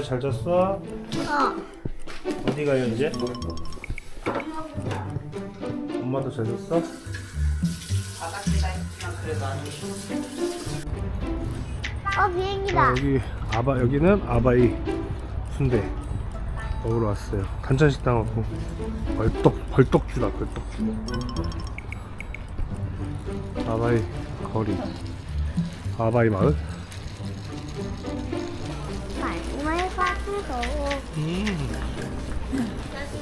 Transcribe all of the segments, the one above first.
아빠야 잘 잤어? 어. 어디 가요 이제? 엄마도 잘 잤어? 어 비행기다. 여기 아바 여기는 아바이 순대 먹으러 왔어요. 단찬 식당 왔고 벌떡 벌떡주다 벌떡주. 아바이 거리 아바이 마을. 음.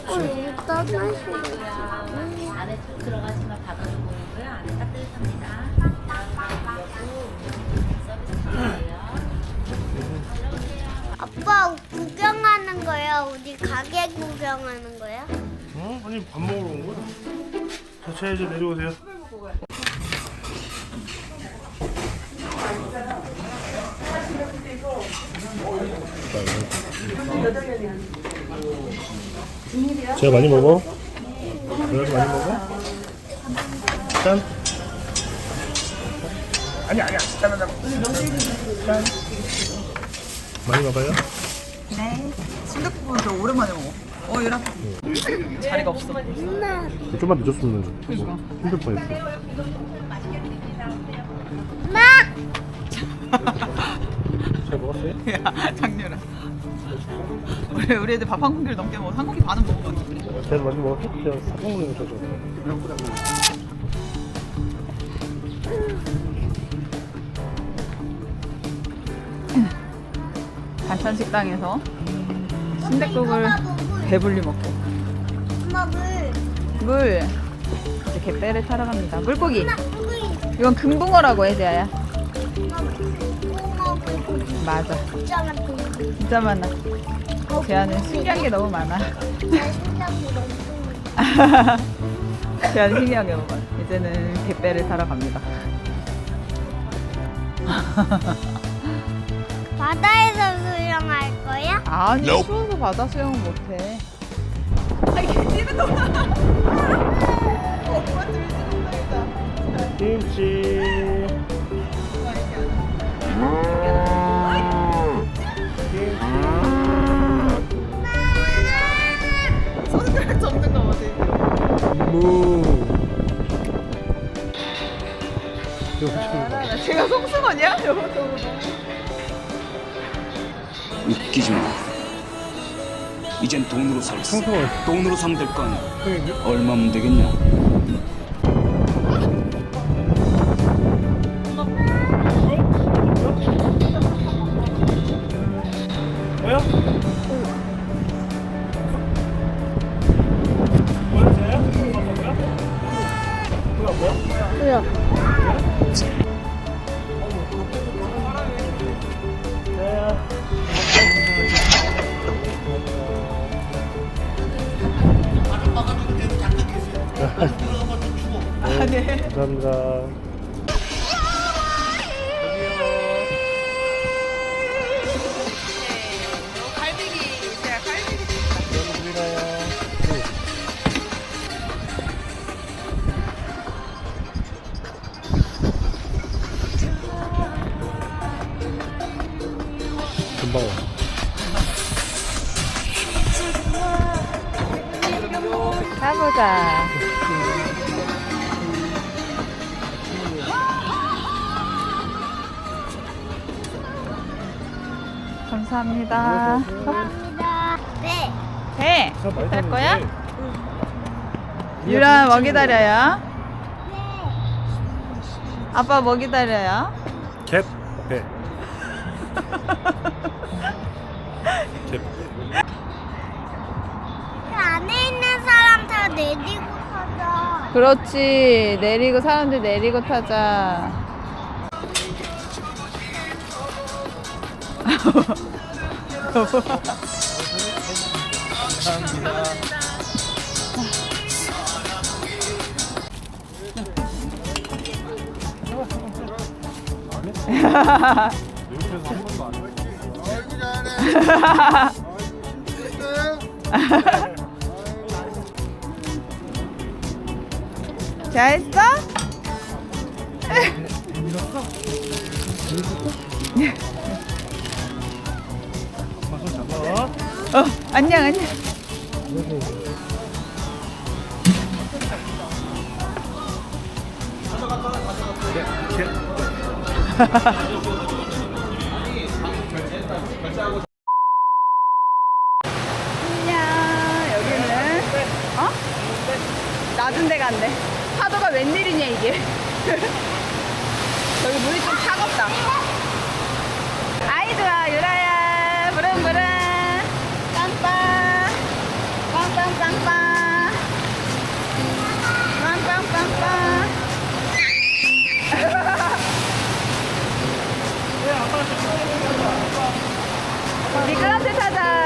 어 여기 떠나시고. 안에 쭉 들어가시면 바다도 보이고요. 안에 따뜻합니다. 아빠 구경하는 거야? 우리 가게 구경하는 거야? 어? 아니 밥 먹으러 온 거야? 자, 자 이제 내려오세요. 제가 많이 먹어? 내가 많이 먹어? 짠. 아니 아니야. 짠, 짠. 짠. 많이 먹어요? 네. 순댓국은 저 오랜만에 먹어. 어, 얘랑 자리가 없어. 좀만 늦었으면 좀 힘들 뻔했어. 엄마. 잘 먹었어요? 야, 장렬아. 우리, 우리 애들 밥 한 공기를 넘게 먹어. 한 공기 반은 먹은 것 같아. 제가 많이 먹었어? 제가 사탕 먹는 거 좋아해서. 반찬 식당에서 순댓국을 배불리 먹고 엄마 물. 물 이제 갯배를 타러 갑니다. 물고기 엄마 물고기. 이건 금붕어라고 해 재아야. 엄마. 맞아. 진짜 거. 진짜 많아. 재아는 신기한 게 너무 많아. 재아는 신기한 게 너무 많아. 이제는 갯배를 타러 갑니다. 바다에서 수영할 거야? 아니 추워서 바다 수영은 못해. 아 뛰는 거 봐. 엄마 둘이 뛰는 김치. 손가락 무. 이제. 제가 송승헌이야? 저거. 웃기지 마. 이젠 돈으로 살 수. 청소원. 돈으로 사면 될거 아니야. 형님, 얼마면 되겠냐? 많이 갈. 거야? 유라 뭐 기다려요? 아빠 뭐 기다려요? 갯, 배. 갯, 그 안에 있는 사람 다 내리고 가자. 그렇지. 내리고 사람들 내리고 타자. 잘했어? 가서 잡아. 어, 안녕, 안녕. 안녕. 여기는 어? 낮은 데 간대. 파도가 웬일이냐 이게. 여기 물이 좀 차갑다. 아이 좋아 유라야 부릉부릉 미끄럼틀 타자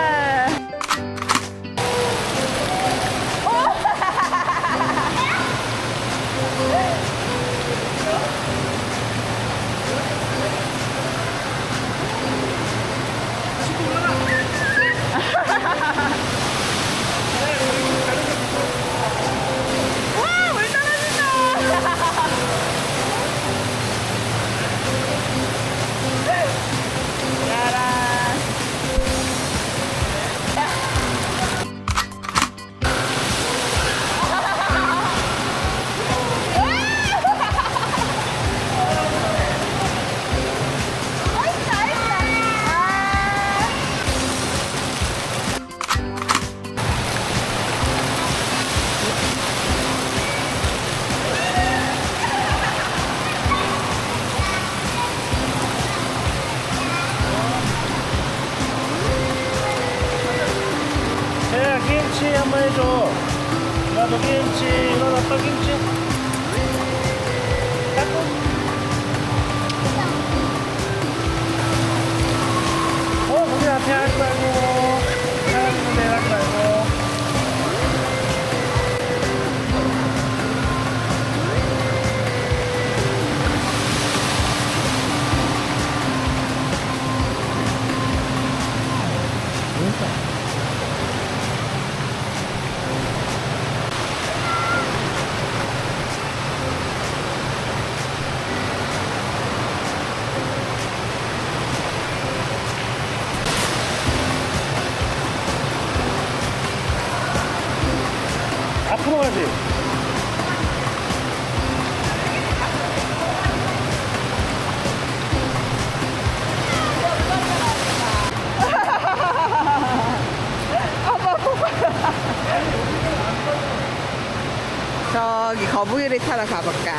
거북이를 타러 가볼까?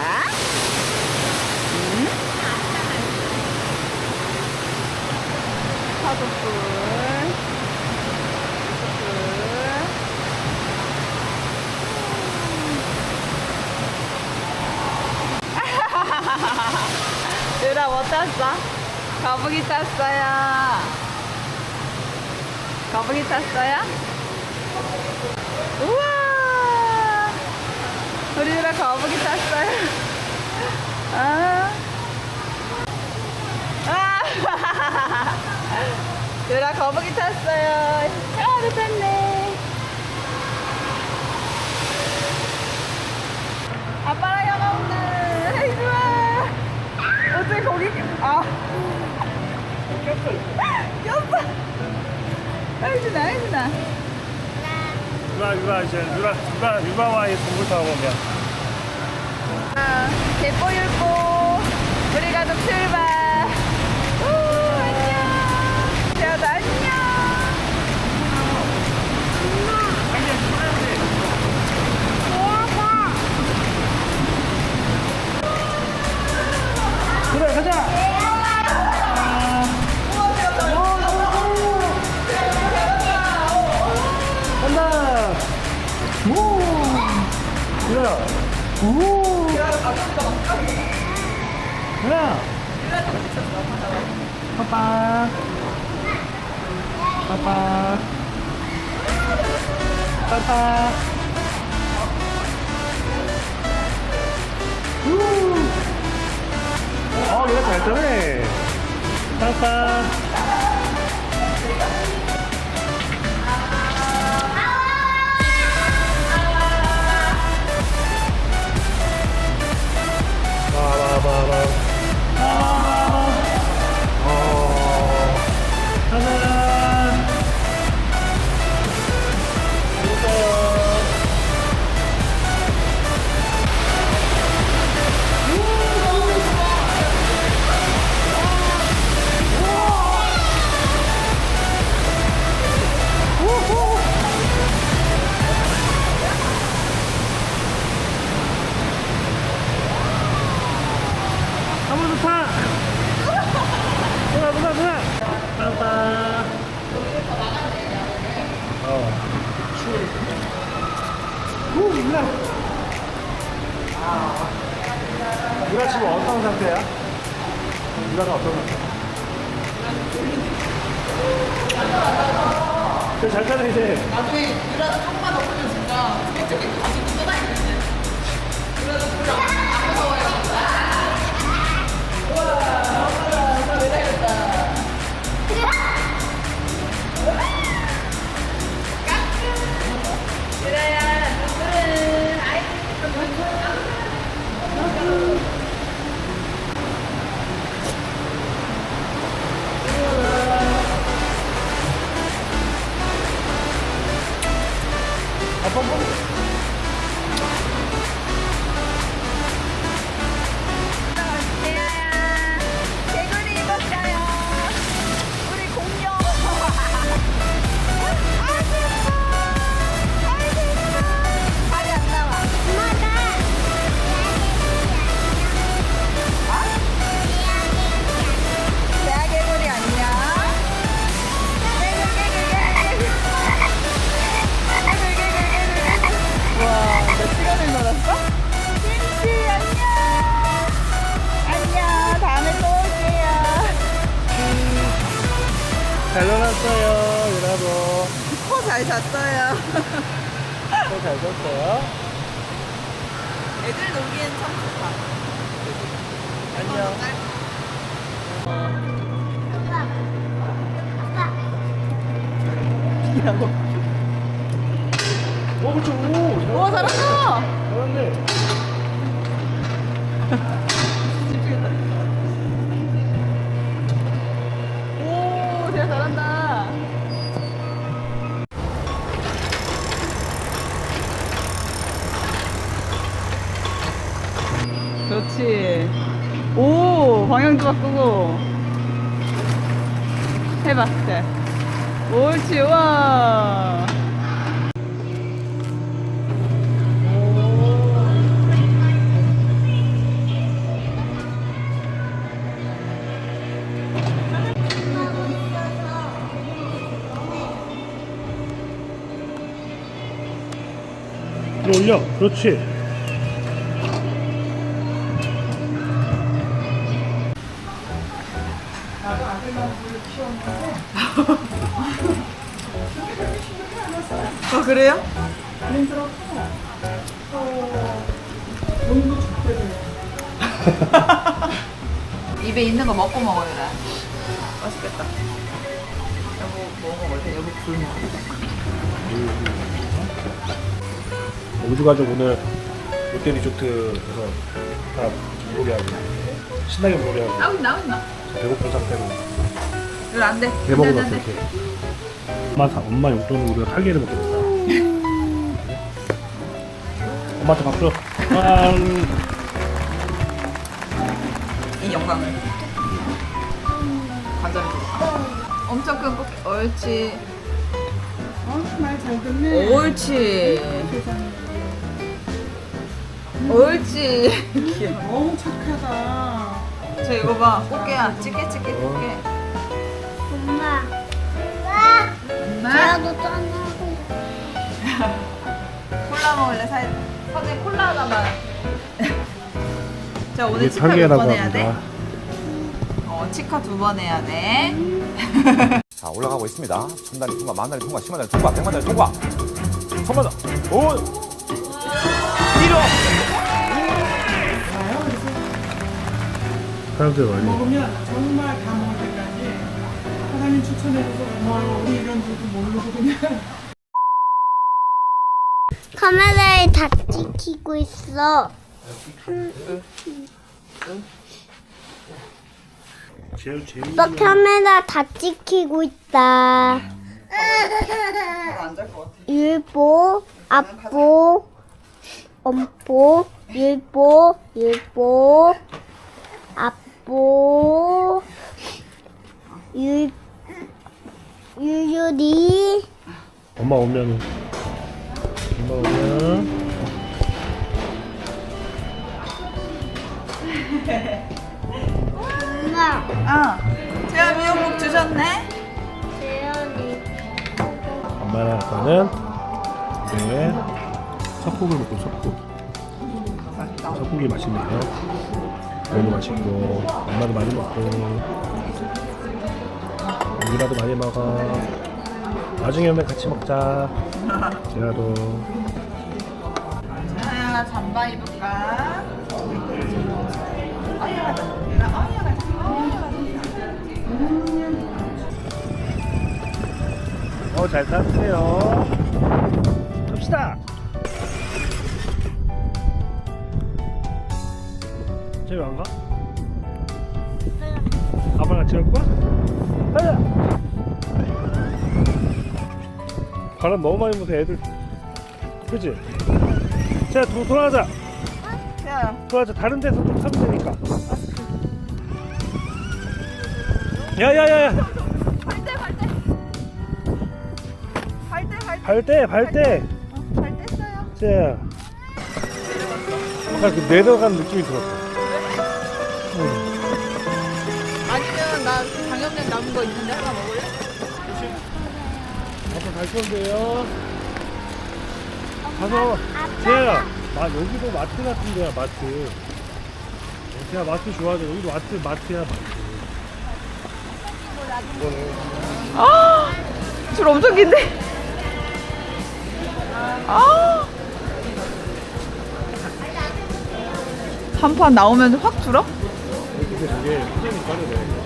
응? 파도풀 유라 뭐 탔어? 거북이 탔어요 거북이 탔어요? 우와 우리 유라 거북이 탔어요. 아. 아. 유라 거북이 tas어요. 아 탔네. 아빠랑 영화 온다 아이 좋아. 어떻게 거기? 아. 꼈어 아이 좋아 아이 좋아 누가 누가 이제. 누가 누가와 이 동물 타고 오면 아, 개뽀율 빠빠 우 어, 얘가 잘 타네. 빠빠. 잘 타네 이제. 나중에 유라 한번 진짜 왼쪽에 다시 개 잘 놀았어요, 유라도. 코잘 잤어요. 또잘 잤어요. 애들 놀기엔 참 좋다. 안녕. 오, 오, 잘한다. 잘했네. 그렇지. 오, 방향도 바꾸고. 자. 옳지, 와. 이리 올려. 그렇지. 아, 그래요? 입에 있는 거 먹고 먹어요, 나. 맛있겠다. 여보, 뭐 먹을래? 여보, 굴 먹을래? 우주 가족 오늘 롯데 리조트에서 다 놀이하고 신나게 놀이하고 나오긴 나오긴 나. 배고픈 상태로 이거 안 돼. 안 넣었어 돼. 이렇게 엄마 사, 엄마 용돈으로 우리가 탈기를 먹겠다 엄마한테 밥 줘. 짠. 이 영광을. 관절을 줘. 엄청 큰 꽃게. 옳지. 어, 말잘 듣네. 옳지. 옳지. 귀여워. 너무 착하다. 저 이거 봐. 꽃게야. 찌개 찌개 꽃게. 엄마. 엄마. 나도 짠하고. 콜라 먹을래? 사 선생 콜라 하나만. 자 오늘 이게 치카 몇 탈기라고 번 해야 돼? 합니다. 어 치카 두 번 해야 돼. 자 올라가고 있습니다. 천단이 통과, 만단이 통과, 십만단이 통과, 백만단이 통과. 천만 단, 오, 일억. 사람들 많이. 먹으면 정말 다 먹을 때까지 사장님 추천해줘서 고마워. 우리 이런 줄도 모르고 그냥. 카메라에 다 찍히고 있어. 제일. 오빠 카메라 다 찍히고 있다. 율보, 앞보, 엄보, 율보, 율보, 앞 보, 율, 유유리, 엄마 오면 엄마 오면 엄마, 아 제가 미역국 주셨네. 재현이, 엄마랑 아빠는 이제 석국을 먹고 석국. 맛있다. 석국이 맛있네요. 여기도 맛있고 엄마도 많이 먹고 미라도 많이 먹어. 나중에 오면 같이 먹자. 미라도. 자, 잠바 입을까? 어이야 가자. 얘가 어이야 가자. 어이야 가자. 어, 잘 따세요. 갑시다. 쟤왜 안 가? 아빠랑 같이 갈 거야? 가자. 바람 너무 많이 불어서 애들. 그지? 자, 도, 돌아가자. 야, 돌아가자. 다른 데서 좀 타면 되니까. 야야야야. 갈 때, 갈 때. 갈 때, 갈 때. 발 때, 발 때. 어, 갈 뗐어요. 쟤야. 아까 그 내려간 느낌이 들었어. 건데요. 가서 쟤야. 마 여기도 마트 같은 데야 마트. 쟤야 마트 좋아하죠. 여기도 마트 마트야 마트. 아, 줄 엄청 긴데? 아. 한판 나오면 확 줄어? 근데 저게 표정이 빠르네.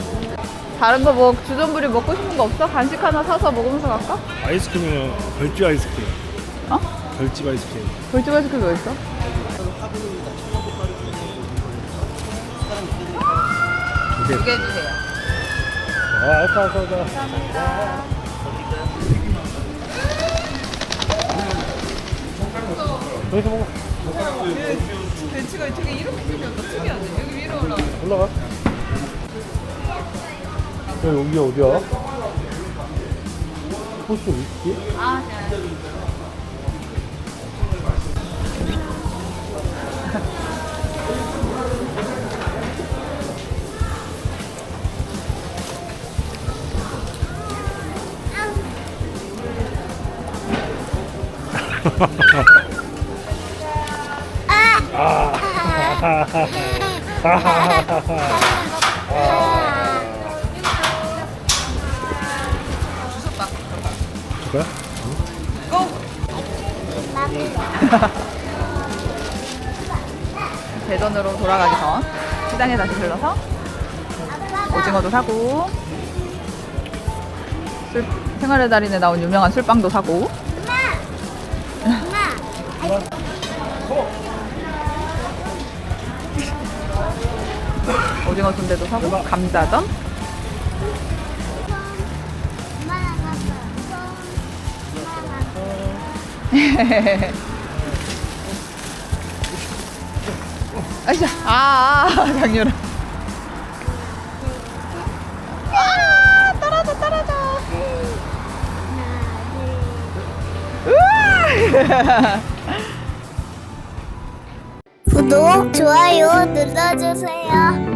다른 거 뭐 주전부리 먹고 싶은 거 없어? 간식 하나 사서 먹으면서 갈까? 아이스크림은 벌집 아이스크림. 어? 벌집 아이스크림. 벌집 아이스크림 어디 있어? 두 개. 주세요. 아, 알았어, 알았어, 알았어. 여기서 먹어. 되게 이렇게 생겼다. 특이하네. 여기 위로 올라가. 올라가. 야, 여기 어디야? 호수 위치? 아, 그거야? 대전으로 돌아가기 전 시장에 다시 들러서 오징어도 사고 술, 생활의 달인에 나온 유명한 술빵도 사고. 오징어 순대도 사고 감자전 아이자 아, 아 강렬아 아 떨어져 떨어져 우와 구독, 좋아요 눌러주세요.